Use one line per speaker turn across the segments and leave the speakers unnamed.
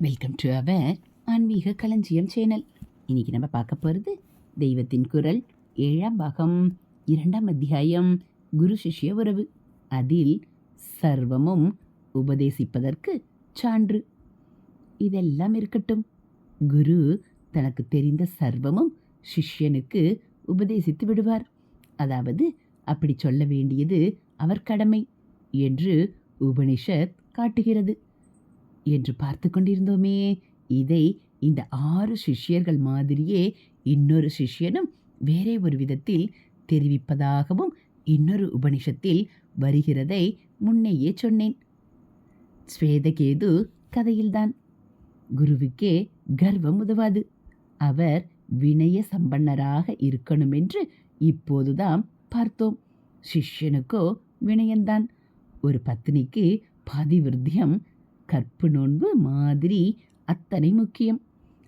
Welcome to our ஆன்மீக களஞ்சியம் channel. இன்னைக்கு நம்ம பார்க்க போகிறது தெய்வத்தின் குரல் ஏழாம் பாகம் இரண்டாம் அத்தியாயம் குரு சிஷ்ய உறவு. அதில் சர்வமும் உபதேசிப்பதற்கு சான்று. இதெல்லாம் இருக்கட்டும். குரு தனக்கு தெரிந்த சர்வமும் சிஷ்யனுக்கு உபதேசித்து விடுவார். அதாவது அப்படி சொல்ல வேண்டியது அவர் கடமை என்று உபனிஷத் காட்டுகிறது. என்று பார்த்து கொண்டிருந்தோமே. இதை இந்த ஆறு சிஷ்யர்கள் மாதிரியே இன்னொரு சிஷ்யனும் வேறே ஒரு விதத்தில் தெரிவிப்பதாகவும் இன்னொரு உபனிஷத்தில் வருகிறதை முன்னையே சொன்னேன். ஸ்வேதகேது கதையில்தான். குருவுக்கே கர்வம் உதவாது. அவர் வினய சம்பன்னராக இருக்கணும் என்று இப்போதுதான் பார்த்தோம். சிஷ்யனுக்கோ வினயன்தான் ஒரு பத்தினிக்கு பதிவிருத்தியம் கற்பு நோன்பு மாதிரி அத்தனை முக்கியம்.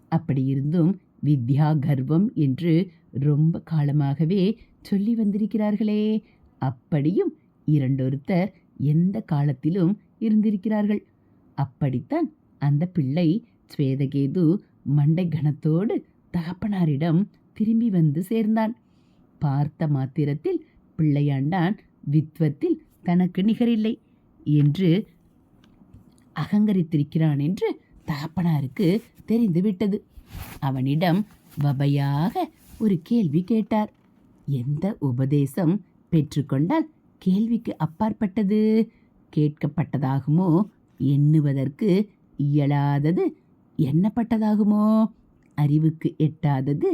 அப்படி இருந்தும் வித்யா கர்வம் என்று ரொம்ப காலமாகவே சொல்லி வந்திருக்கிறார்களே. அப்படியும் இரண்டொருத்தர் எந்த காலத்திலும் இருந்திருக்கிறார்கள். அப்படித்தான் அந்த பிள்ளை ஸ்வேதகேது மண்டை கணத்தோடு தகப்பனாரிடம் திரும்பி வந்து சேர்ந்தான். பார்த்த மாத்திரத்தில் பிள்ளையாண்டான் வித்வத்தில் தனக்கு நிகரில்லை என்று அகங்கரித்திருக்கிறான் என்று தகப்பனாருக்கு தெரிந்துவிட்டது. அவனிடம் வபையாக ஒரு கேள்வி கேட்டார். எந்த உபதேசம் பெற்றுக்கொண்டால் கேள்விக்கு அப்பாற்பட்டது? கேட்கப்பட்டதாகுமோ? எண்ணுவதற்கு இயலாதது எண்ணப்பட்டதாகுமோ? அறிவுக்கு எட்டாதது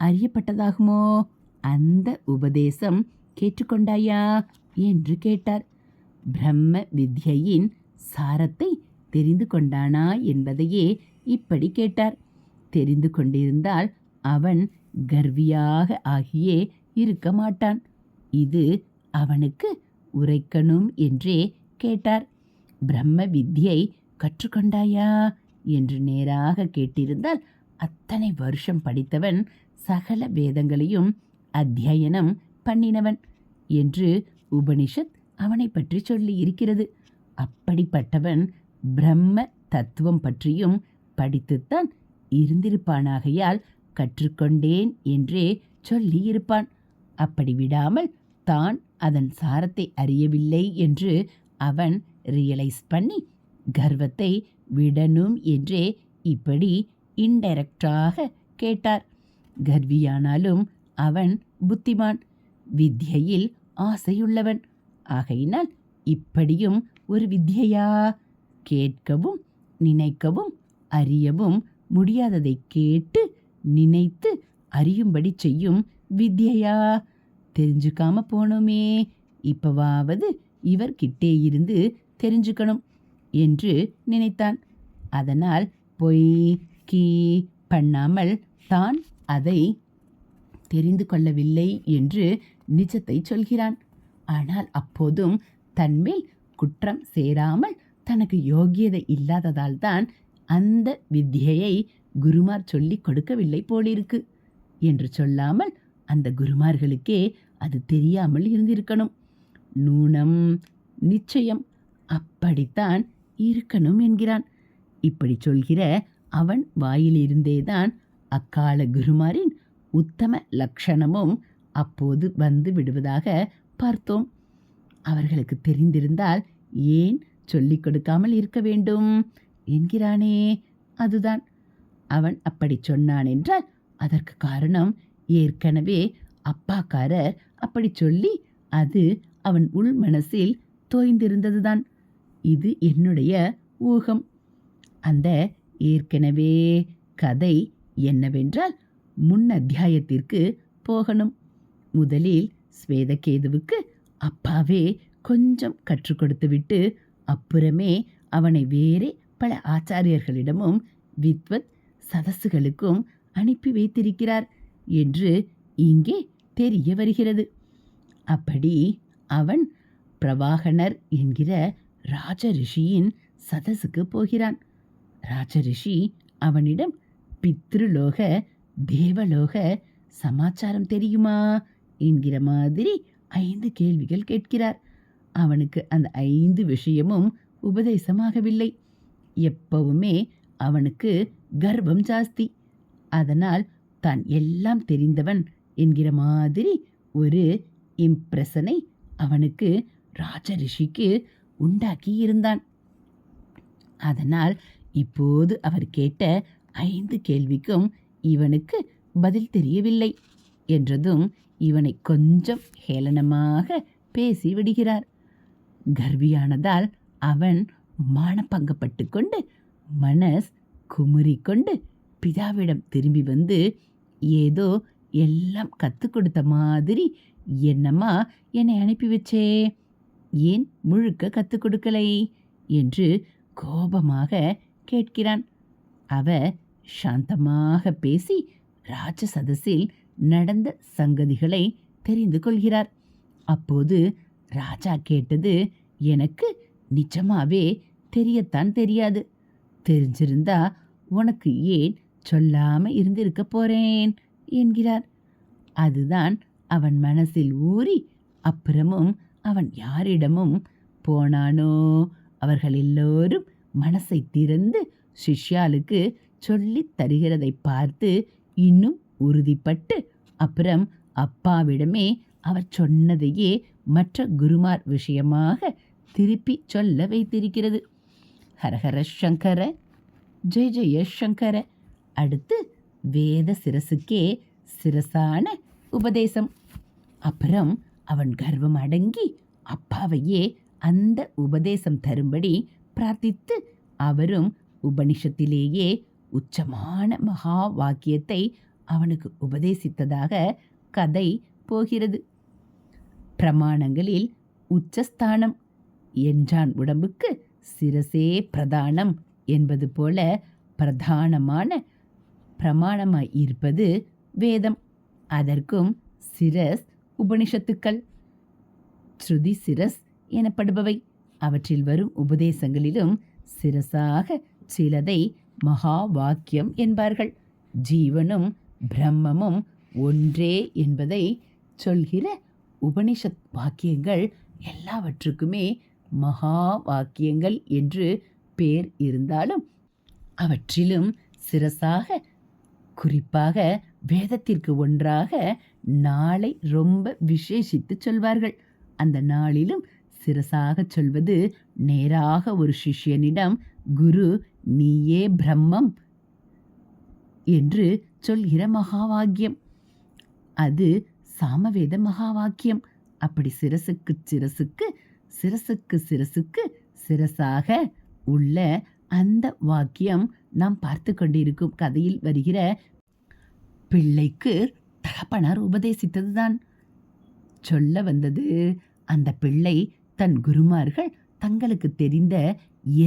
அறியப்பட்டதாகுமோ? அந்த உபதேசம் கேட்டுக்கொண்டாயா? என்று கேட்டார். பிரம்ம வித்யையின் சாரத்தை தெரிந்து கொண்டானா என்பதையே இப்படி கேட்டார். தெரிந்து கொண்டிருந்தால் அவன் கர்வியாக ஆகியே இருக்க மாட்டான். இது அவனுக்கு உரைக்கணும் என்றே கேட்டார். பிரம்ம வித்யை கற்றுக்கொண்டாயா? என்று நேராக கேட்டிருந்தால் அத்தனை வருஷம் படித்தவன் சகல வேதங்களையும் அத்தியனம் பண்ணினவன் என்று உபனிஷத் அவனை பற்றி சொல்லி இருக்கிறது. அப்படிப்பட்டவன் பிரம்ம தத்துவம் பற்றியும் படித்துத்தான் இருந்திருப்பானாகையால் கற்றுக்கொண்டேன் என்றே சொல்லியிருப்பான். அப்படி விடாமல் தான் அதன் சாரத்தை அறியவில்லை என்று அவன் ரியலைஸ் பண்ணி கர்வத்தை விடணும் என்றே இப்படி இன்டைரக்டாக கேட்டார். கர்வியானாலும் அவன் புத்திமான் வித்யையில் ஆசையுள்ளவன். ஆகையினால் இப்படியும் ஒரு வித்யையா கேட்கவும் நினைக்கவும் அறியவும் முடியாததை கேட்டு நினைத்து அறியும்படி செய்யும் வித்யையா? தெரிஞ்சுக்காம போனோமே. இப்பவாவது இவர்கிட்டே இருந்து தெரிஞ்சுக்கணும் என்று நினைத்தான். அதனால் பொய் கீ பண்ணாமல் தான் அதை தெரிந்து கொள்ளவில்லை என்று நிஜத்தை சொல்கிறான். ஆனால் அப்போதும் தன்மேல் குற்றம் சேராமல் தனக்கு யோகியதை இல்லாததால் தான் அந்த வித்தியை குருமார் சொல்லிக் கொடுக்கவில்லை போலிருக்கு. என்று சொல்லாமல் அந்த குருமார்களுக்கே அது தெரியாமல் இருந்திருக்கணும். நூனம் நிச்சயம் அப்படித்தான் இருக்கணும் என்கிறான். இப்படி சொல்கிற அவன் வாயிலிருந்தேதான் அக்கால குருமாரின் உத்தம லக்ஷணமும் அப்போது வந்து விடுவதாக பார்த்தோம். அவர்களுக்கு தெரிந்திருந்தால் ஏன் சொல்லிக் கொடுக்காமல் இருக்க வேண்டும் என்கிறானே. அதுதான். அவன் அப்படி சொன்னான் என்றால் அதற்கு காரணம் ஏற்கனவே அப்பாக்காரர் அப்படி சொல்லி அது அவன் உள் மனசில் தோய்ந்திருந்ததுதான். இது என்னுடைய ஊகம். அந்த ஏற்கனவே கதை என்னவென்றால் முன் அத்தியாயத்திற்கு போகணும். முதலில் ஸ்வேதகேதுவுக்கு அப்பாவே கொஞ்சம் கற்றுக் கொடுத்துவிட்டு அப்புறமே அவனை வேறே பல ஆச்சாரியர்களிடமும் வித்வத் சதசுகளுக்கும் அனுப்பி வைத்திருக்கிறார் என்று இங்கே தெரிய வருகிறது. அப்படி அவன் பிரவாகனர் என்கிற ராஜ ரிஷியின் சதசுக்கு போகிறான். ராஜ ரிஷி அவனிடம் பித்ருலோக தேவலோக சமாச்சாரம் தெரியுமா? என்கிற மாதிரி ஐந்து கேள்விகள் கேட்கிறார். அவனுக்கு அந்த ஐந்து விஷயமும் உபதேசமாகவில்லை. எப்பவுமே அவனுக்கு கர்வம் ஜாஸ்தி. அதனால் தான் எல்லாம் தெரிந்தவன் என்கிற மாதிரி ஒரு இம்ப்ரெஷனை அவனுக்கு ராஜரிஷிக்கு உண்டாக்கி இருந்தான் அதனால் இப்போது அவர் கேட்ட ஐந்து கேள்விக்கும் இவனுக்கு பதில் தெரியவில்லை என்றதும் இவனை கொஞ்சம் ஹேளனமாக பேசி விடுகிறார் கர்வியானதால் அவன் மானப்பங்கப்பட்டு கொண்டு மனஸ் குமுறிக்கொண்டு பிதாவிடம் திரும்பி வந்து ஏதோ எல்லாம் கற்றுக் கொடுத்த மாதிரி என்னம்மா என்னை அனுப்பி வச்சே? ஏன் முழுக்க கற்றுக் கொடுக்கலை? என்று கோபமாக கேட்கிறான். அவ சாந்தமாக பேசி ராஜசதஸில் நடந்த சங்கதிகளை தெரிந்து கொள்கிறார். அப்போது ராஜா கேட்டது எனக்கு நிஜமாவே தெரியத்தான் தெரியாது. தெரிஞ்சிருந்தா உனக்கு ஏன் சொல்லாம இருந்திருக்க போறேன்? என்கிறார். அதுதான் அவன் மனசில் ஊறி அப்புறமும் அவன் யாரிடமும் போனானோ? அவர்கள் எல்லோரும் மனசை திறந்து சிஷ்யாலுக்கு சொல்லித் தருகிறதை பார்த்து இன்னும் உறுதிப்பட்டு அப்புறம் அப்பாவிடமே அவர் சொன்னதையே மற்ற குருமார் விஷயமாக திருப்பி சொல்ல வைத்திருக்கிறது. ஹரஹர சங்கர ஜெய ஜெய சங்கர. அடுத்து வேத சிரசுக்கே சிரசான உபதேசம். அப்புறம் அவன் கர்வம் அடங்கி அப்பாவையே அந்த உபதேசம் தரும்படி பிரார்த்தித்து அவரும் உபனிஷத்திலேயே உச்சமான மகா வாக்கியத்தை அவனுக்கு உபதேசித்ததாக கதை போகிறது. பிரமாணங்களில் உச்சஸ்தானம் என்றான் உடம்புக்கு சிரசே பிரதானம் என்பது போல பிரதானமான பிரமாணமாய் இருப்பது வேதம். அதற்கும் சிரஸ் உபனிஷத்துக்கள் ஸ்ருதி சிரஸ் எனப்படுபவை. அவற்றில் வரும் உபதேசங்களிலும் சிரசாக சிலதை மகா வாக்கியம் என்பார்கள். ஜீவனும் பிரம்மமும் ஒன்றே என்பதை சொல்கிற உபனிஷத் வாக்கியங்கள் எல்லாவற்றுக்குமே மகா வாக்கியங்கள் என்று பேர் இருந்தாலும் அவற்றிலும் சிரசாக குறிப்பாக வேதத்திற்கு ஒன்றாக நாளை ரொம்ப விசேஷித்து சொல்வார்கள். அந்த நாளிலும் சிரசாக சொல்வது நேராக ஒரு சிஷ்யனிடம் குரு நீயே பிரம்மம் என்று சொல்கிற மகாவாக்கியம் அது சாமவேத மகாவாக்கியம். அப்படி சிரசுக்கு சிரசுக்கு சிரசுக்கு சிரசுக்கு சிரசாக உள்ள அந்த வாக்கியம் நாம் பார்த்து கொண்டிருக்கும் கதையில் வருகிற பிள்ளைக்கு தகப்பனார் உபதேசித்ததுதான். சொல்ல வந்தது அந்த பிள்ளை தன் குருமார்கள் தங்களுக்கு தெரிந்த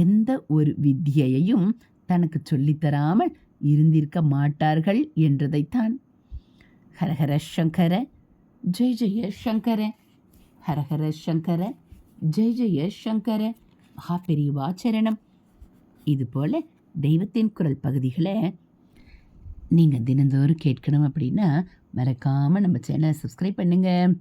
எந்த ஒரு வித்தியையும் தனக்கு சொல்லித்தராமல் இருந்திருக்க மாட்டார்கள் என்றதைத்தான். ஹரஹர சங்கர ஜெய் ஜெய சங்கர. ஹரஹர சங்கர. ஜெய் ஜெய சங்கர. மகா பெரியவா சரணம். இது போல் தெய்வத்தின் குரல் பகுதிகளை நீங்கள் தினந்தோறும் கேட்கணும் அப்படின்னா மறக்காமல் நம்ம சேனலை சப்ஸ்கிரைப் பண்ணுங்கள்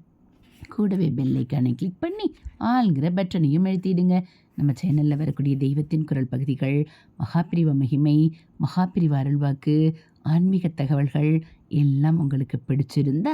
கூடவே பெல்லைக்கானை கிளிக் பண்ணி ஆளுங்கிற பட்டனையும் எழுத்திடுங்க நம்ம சேனலில் வரக்கூடிய தெய்வத்தின் குரல் பகுதிகள் மகாபிரிவ மகிமை மகாபிரிவ அருள்வாக்கு ஆன்மீக தகவல்கள் எல்லாம் உங்களுக்கு பிடிச்சிருந்தா